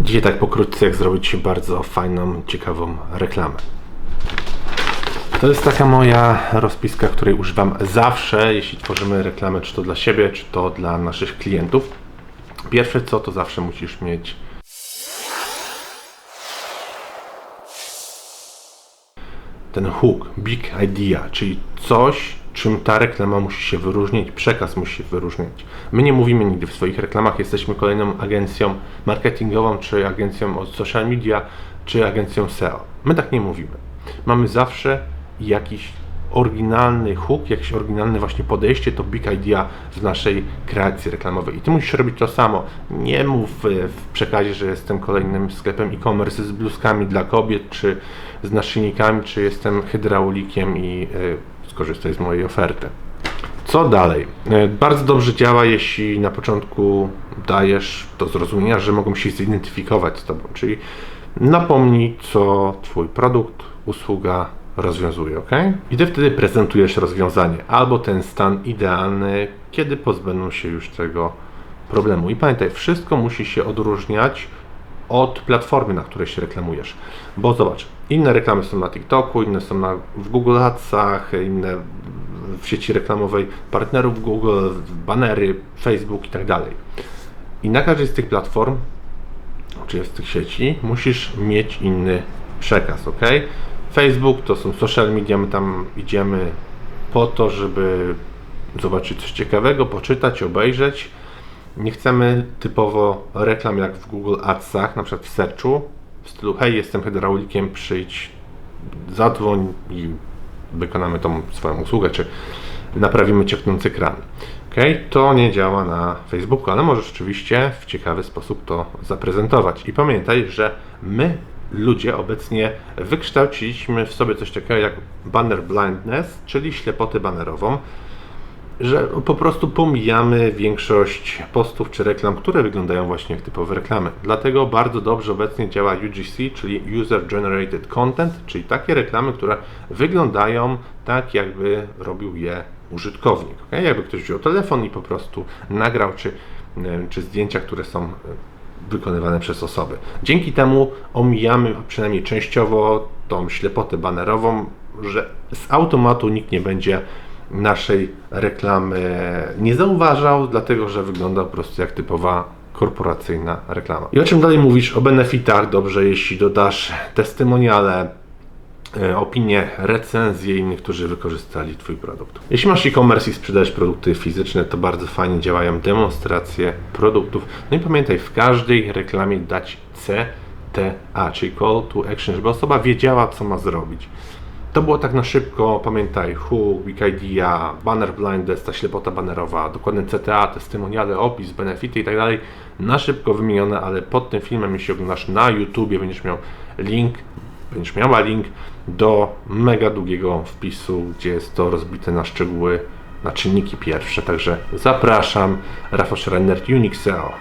Dzisiaj tak pokrótce, jak zrobić bardzo fajną, ciekawą reklamę. To jest taka moja rozpiska, której używam zawsze, jeśli tworzymy reklamę, czy to dla siebie, czy to dla naszych klientów. Pierwsze co, to zawsze musisz mieć ten hook, big idea, czyli coś, czym ta reklama musi się wyróżnić, przekaz musi się wyróżnić. My nie mówimy nigdy w swoich reklamach, jesteśmy kolejną agencją marketingową, czy agencją od social media, czy agencją SEO. My tak nie mówimy. Mamy zawsze jakiś oryginalny hook, jakieś oryginalne właśnie podejście, to big idea w naszej kreacji reklamowej. I ty musisz robić to samo. Nie mów w przekazie, że jestem kolejnym sklepem e-commerce z bluzkami dla kobiet, czy z naszyjnikami, czy jestem hydraulikiem i y, skorzystaj z mojej oferty. Co dalej? E, Bardzo dobrze działa, jeśli na początku dajesz do zrozumienia, że mogą się zidentyfikować z Tobą, czyli napomnij, co Twój produkt, usługa rozwiązuje, ok? I Ty wtedy prezentujesz rozwiązanie albo ten stan idealny, kiedy pozbędą się już tego problemu. I pamiętaj, wszystko musi się odróżniać od platformy, na której się reklamujesz. Bo zobacz, inne reklamy są na TikToku, inne są na, w Google Adsach, inne w sieci reklamowej partnerów Google, banery, Facebook i tak dalej. I na każdej z tych platform, czy z tych sieci, musisz mieć inny przekaz, ok? Facebook to są social media, my tam idziemy po to, żeby zobaczyć coś ciekawego, poczytać, obejrzeć. Nie chcemy typowo reklam jak w Google Adsach, na przykład w searchu, w stylu hej, jestem hydraulikiem, przyjdź, zadzwoń i wykonamy tą swoją usługę, czy naprawimy cieknący kran. Okay? To nie działa na Facebooku, ale możesz oczywiście w ciekawy sposób to zaprezentować. I pamiętaj, że my, ludzie, obecnie wykształciliśmy w sobie coś takiego jak banner blindness, czyli ślepotę banerową że po prostu pomijamy większość postów czy reklam, które wyglądają właśnie jak typowe reklamy. Dlatego bardzo dobrze obecnie działa UGC, czyli User Generated Content, czyli takie reklamy, które wyglądają tak, jakby robił je użytkownik. Okay? Jakby ktoś wziął telefon i po prostu nagrał, czy, czy zdjęcia, które są wykonywane przez osoby. Dzięki temu omijamy przynajmniej częściowo tą ślepotę banerową, że z automatu nikt nie będzie naszej reklamy nie zauważał, dlatego że wygląda po prostu jak typowa korporacyjna reklama. I o czym dalej mówisz? O benefitach. Dobrze, jeśli dodasz testymoniale, e, opinie, recenzje innych, którzy wykorzystali Twój produkt. Jeśli masz e-commerce i sprzedajesz produkty fizyczne, to bardzo fajnie działają demonstracje produktów. No i pamiętaj, w każdej reklamie dać CTA, czyli Call to Action, żeby osoba wiedziała, co ma zrobić. To było tak na szybko, pamiętaj, hook, big idea, banner blindness, ta ślepota banerowa, dokładny CTA, testymoniale, opis, benefity i tak dalej, na szybko wymienione, ale pod tym filmem, jeśli oglądasz na YouTubie, będziesz miał link, będziesz miała link do mega długiego wpisu, gdzie jest to rozbite na szczegóły, na czynniki pierwsze, także zapraszam, Rafał Schreiner, Unix SEO.